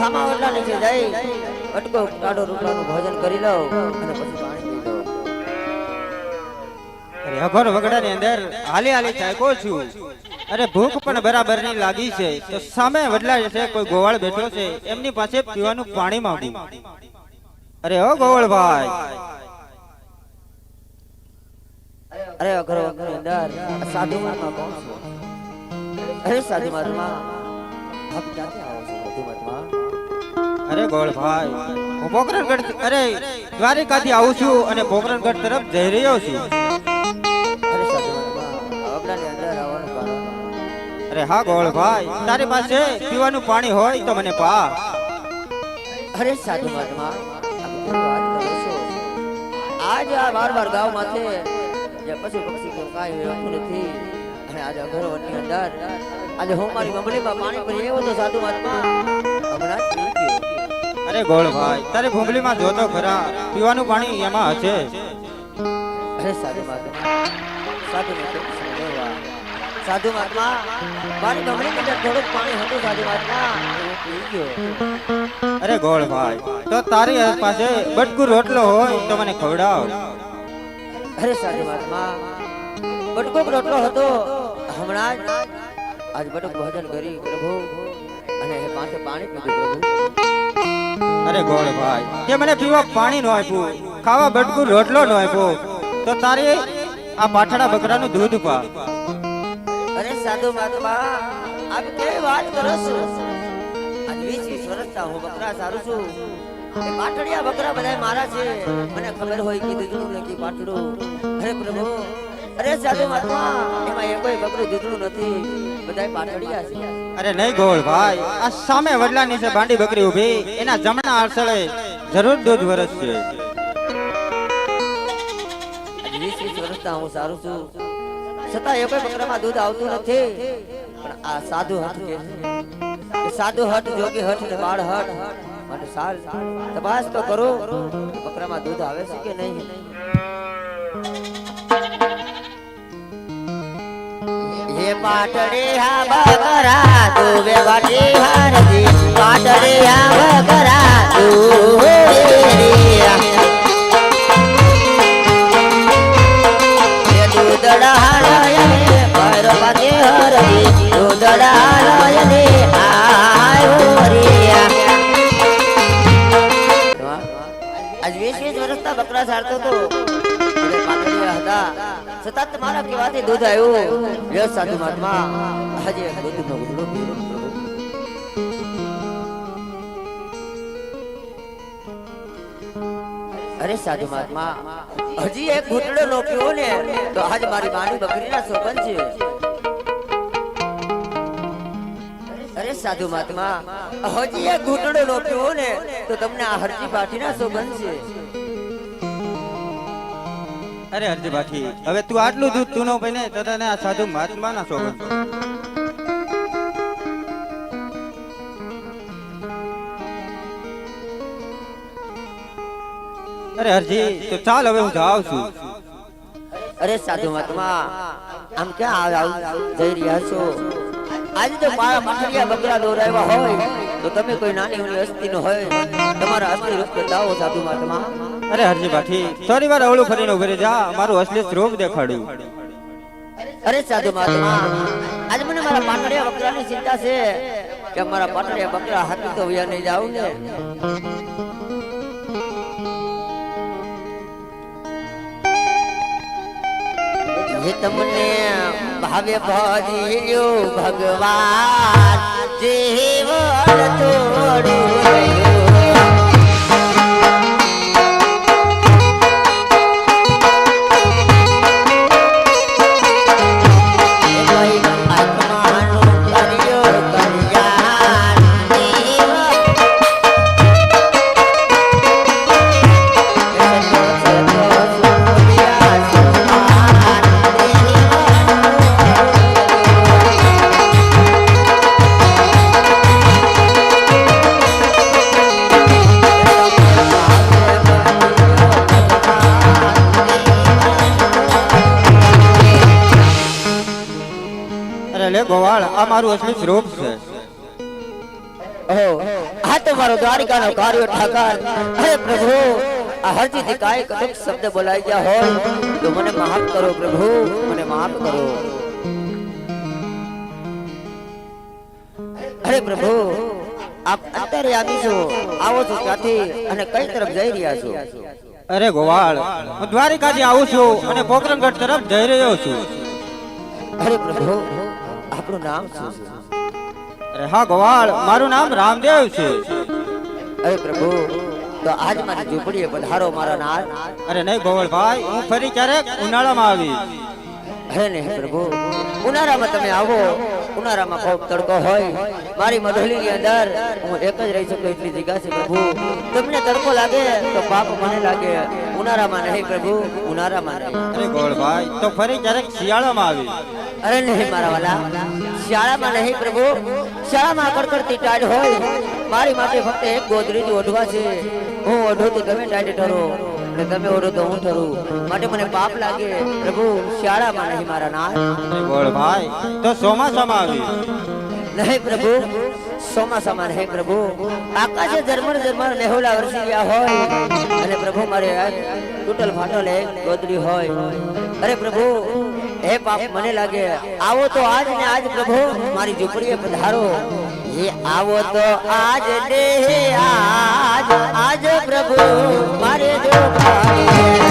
સામા ઓટલા નીચે જઈ. અટકો કાઢો રૂપલાનું ભોજન કરી લઉં અને પછી પાણી પી લો. અરે વગડા વગડાની અંદર હાલી હાલી ચાકો છું. અરે ભૂખ પણ બરાબરની લાગી છે. તો સામે વડલા છે કોઈ ગોવાળ બેઠો છે. એમની પાસે પીવાનું પાણી માંગુ. અરે ઓ ગોવાળભાઈ અરે અઘરો અઘરો અંદર સાધુ મહાત્મા કોણ છે. અરે સાધુ મહાત્મા આપ ક્યાંથી આવો? અરે ગોળભાઈ હું પોકરણગઢ અરે, દ્વારિકાથી આવું છું અને પોકરણગઢ તરફ જઈ રહ્યો છું. અરે હા ગોળભાઈ તારી પાસે પીવાનું પાણી હોય તો મને પા. અરે સાધુ મહાત્મા આજે આ બાર બાર ગાવ માથે જે પશુ પક્ષી કે કાંઈ રહેતું નથી. અને આજે અઘરો વનની અંદર આજે હું મારી મમડીમાં પાણી ભરી એવો તો સાધુ મહાત્મા અરે ગોળભાઈ તારી ભૂંગળીમાં જોતો ખરા પીવાનું પાણી એમાં હશે. અરે સાધુ મહાત્મા સાધુ મહાત્મા સાધુ મહાત્મા મારી ગમણી અંદર થોડુંક પાણી હતું સાધુ મહાત્મા અરે ગોળ ભાઈ તો તારી પાસે બટકુ રોટલો હોય તો મને ખવડાવ. અરે સાધુ મહાત્મા બટકો રોટલો હતો. હમણાં આજ બટક ભોજન કરી પ્રભુ અને એ પાસે પાણી પીધું પ્રભુ. અરે ગોળભાઈ તે મને પીવા પાણી નો આપ્યું, ખાવા બટકું રોટલો નો આપ્યો. તો તારી આ પાઠડા બકરાનું દૂધ પા. અરે સાધુ મહાત્મા, આપ કેવી વાત કરો છો? આજ વર્ષથી હું બકરા સારું છું. એ પાટડિયા બકરા બધા મારા છે. મને ખબર હોય કે દૂધનું નથી પાટડું અરે પ્રભુ અરે સાધુ મહાત્મા એમાં એ કોઈ બકરું દીધું નથી. બધાય પાટડિયા છે. અરે નહીં ગોળ ભાઈ. આ સામે વડલાની છે બાંડી બકરી ઊભી. એના જમણા આરસળે જરૂર દૂધ વરસ છે વીસ વીસ વર્ષતા હું સારું છું. છતાં એ કોઈ બકરામાં દૂધ આવતું નથી. પણ આ સાધુ હટ કે સાધુ હટ જોગી હટ ને બાળ હટ માટે સાર તપાસ તો કરો બકરામાં દૂધ આવે છે કે નહીં. હે પાટડે હા બકરા તું બે હારજી પાટડે હા બકરા તું એ દૂધડા હાલયને ભૈરો પાકે હરજી દૂધડા હાલયને આયો આજ વીસ વીસ વર્ષના બકરા સારતો હતા છતાં તમારા કહેવાથી દૂધ આવ્યું. યસ સાધુ મહાત્મા, આજે દૂધનો ઉજળો પીરો. અરે સાધુ મહાત્મા, હજી એક ઘૂંટડો નો ને, તો આજ મારી બાણી બકરીના સોગન છે. અરે સાધુ મહાત્મા, હજી એક ઘૂંટડો નો ને, તો તમને આ હરજી પાઠીના સોગન છે. અરે હરજી બાકી, હવે તું આટલું દૂધ તું નો ને તો તને આ સાધુ મહાત્માના શોભન. અરે હરજી તો ચાલ હવે હું જાઉં છું. અરે સાધુ મહાત્મા, આમ ક્યાં આવ? જઈ રહ્યા છો? આજે તો મારા પાટડિયા બગડા દોરાવ્યા હોય, તો તમે કોઈ નાની ઉની હસ્તી નો હોય, તમારા અસલી રૂપ દાવો સાધુ મહાત્મા. અરે હરજી બાઠી, થોડી વાર અવળું ફરીને ઊભી જા મારું અસલી સ્વરૂપ દેખાડ્યું. અરે સાધુ મહાત્મા આજ મને મારા પાટડિયા બકરાની ચિંતા છે કે મારા પાટડિયા બકરા હાથી તો વ્યા નહીં જાવ ને. જે તમને ભાવે ભજ્યો ભગવાન જીવન તોડ્યું લે ગોવાળ આ મારું અસલી સ્વરૂપ છે. ઓહો આ તો મારો દ્વારિકાનો કાર્ય ઠાકર. અરે પ્રભુ આ હરજીથી કાય કદક શબ્દ બોલાઈ ગયા હોય તો મને માફ કરો પ્રભુ મને માફ કરો. અરે પ્રભુ આપ અત્યારે આવી છો આવો છો ક્યાંથી અને કઈ તરફ જઈ રહ્યા છો? અરે ગોવાળ હું દ્વારિકાથી આવું છું અને પોકરણગઢ તરફ જઈ રહ્યો છું. અરે પ્રભુ આપણું નામ શું છે? અરે હા ગોવાળ મારું નામ રામદેવ છે. અરે પ્રભુ તો આજ મારી ઝૂંપડીએ પધારો મારા નાથ. અરે નહીં ગોવાળ ભાઈ હું ફરી ક્યારેક ઉનાળામાં આવી હે ને પ્રભુ ઉનાળામાં તમે આવો. ઉનાળામાં ખૂબ તડકો હોય. મારી મઢોલીની અંદર હું એક જ રહી શકું એટલી જગ્યા છે પ્રભુ. તમને તડકો લાગે તો પાપ મને લાગે. ઉનાળામાં નહીં પ્રભુ. ઉનાળામાં નહીં. અરે ગોવાળ તો ફરી ક્યારેક શિયાળામાં આવી. અરે નહીં મારા વાલા. શાળામાં નહીં પ્રભુ. શાળામાં કડકડતી ટાઢ હોય. મારી માટે ફક્ત એક ગોદડી જ ઓઢવા છે. હું ઓઢું તો ગમે ટાઢે ઠરો. અને તમે ઓરો તો હું ઠરું માટે મને પાપ લાગે. પ્રભુ શાળામાં નહીં મારા નાથ? બોલ ભાઈ તો ચોમાસામાં આવી? નહીં પ્રભુ ચોમાસામાં નહીં પ્રભુ. આકાશે જર્મર જર્મર લેહોલા વરસી ગયા હોય. અને પ્રભુ મારે તૂટલ ફાટલ એક ગોદડી હોય. અરે પ્રભુ હે પાપ મને લાગે. આવો તો આજ ને આજ પ્રભુ મારી ઝૂંપડીએ પધારો. એ આવો તો આજ ને આજ આજ પ્રભુ મારે જો